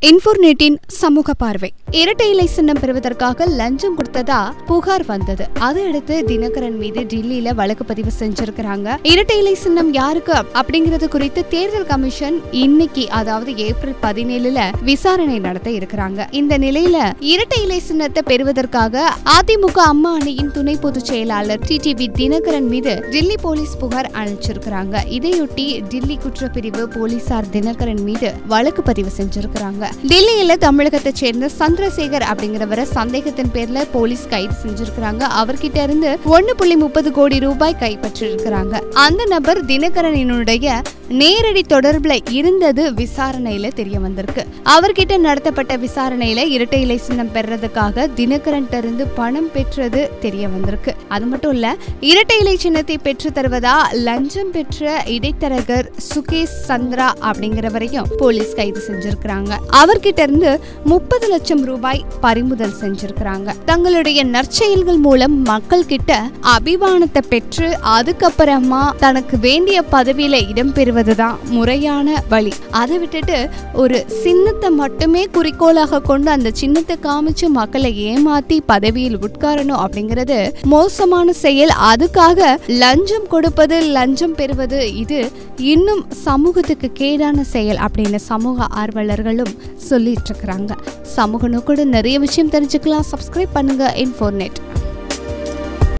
இன்ஃபோர்நெட்டின் சமூக பார்வை. இரட்டை இலை சின்னம் பெறுவதற்காக லஞ்சம் கொடுத்ததா புகார் வந்தது. அதையடுத்து தினகரன் மீது டெல்லியில வழக்கு பதிவு செஞ்சிருக்கிறாங்க. இரட்டை இலை சின்னம் யாருக்கு அப்படிங்கறது குறித்து தேர்தல் கமிஷன் இன்னைக்கு அதாவது ஏப்ரல் பதினேழுல விசாரணை நடத்த இருக்கிறாங்க. இந்த நிலையில இரட்டை இலை சின்னத்தை பெறுவதற்காக அதிமுக அம்மா அணியின் துணை பொதுச் செயலாளர் டிடிவி தினகரன் மீது டெல்லி போலீஸ் புகார் அளிச்சிருக்கிறாங்க இதையொட்டி டெல்லி குற்றப்பிரிவு போலீசார் தினகரன் மீது வழக்கு பதிவு செஞ்சிருக்கிறாங்க. டெல்லியில தமிழகத்தை சேர்ந்த சந்திரசேகர் அப்படிங்கிறவரை சந்தேகத்தின் பேர்ல போலீஸ் கைது செஞ்சிருக்கிறாங்க. அவர்கிட்ட இருந்து ஒன்னு புள்ளி முப்பது கோடி ரூபாய் கைப்பற்றிருக்கிறாங்க. அந்த நபர் தினகரனினுடைய நேரடி தொடர்புல இருந்தது விசாரணையில தெரிய வந்திருக்கு. அவர்கிட்ட நடத்தப்பட்ட விசாரணையில இரட்டை இலை சின்னம் பெறதுக்காக தினகரன் இருந்து பணம் பெற்றது தெரிய வந்திருக்கு. அது மட்டும் இல்ல இரட்டை இலை சின்னத்தை பெற்று தருவதா லஞ்சம் பெற்ற இடைத்தரகர் சுகேஷ் சந்திரா அப்படிங்கிறவரையும் போலீஸ் கைது செஞ்சிருக்கிறாங்க. அவர்கிட்ட இருந்து முப்பது லட்சம் ரூபாய் பறிமுதல் செஞ்சிருக்கிறாங்க. தங்களுடைய நற்செயல்கள் மூலம் மக்கள் கிட்ட அபிமானத்தை பெற்று அதுக்கப்புறமா தனக்கு வேண்டிய பதவியில இடம் முறையான வழி. அதை விட்டுட்டு ஒரு சின்னத்தை மட்டுமே குறிக்கோளாக கொண்டு அந்த சின்னத்தை காமிச்சு மக்களை ஏமாத்தி பதவியில் உட்காரணும் அப்படிங்கிறது மோசமான செயல். அதுக்காக லஞ்சம் கொடுப்பது லஞ்சம் பெறுவது இது இன்னும் சமூகத்துக்கு கேடான செயல் அப்படின்னு சமூக ஆர்வலர்களும் சொல்லிட்டு இருக்கிறாங்க. சமூக நோக்கோடு நிறைய விஷயம் தெரிஞ்சுக்கலாம். சப்ஸ்கிரைப் பண்ணுங்க. இன்ஃபோர்நெட்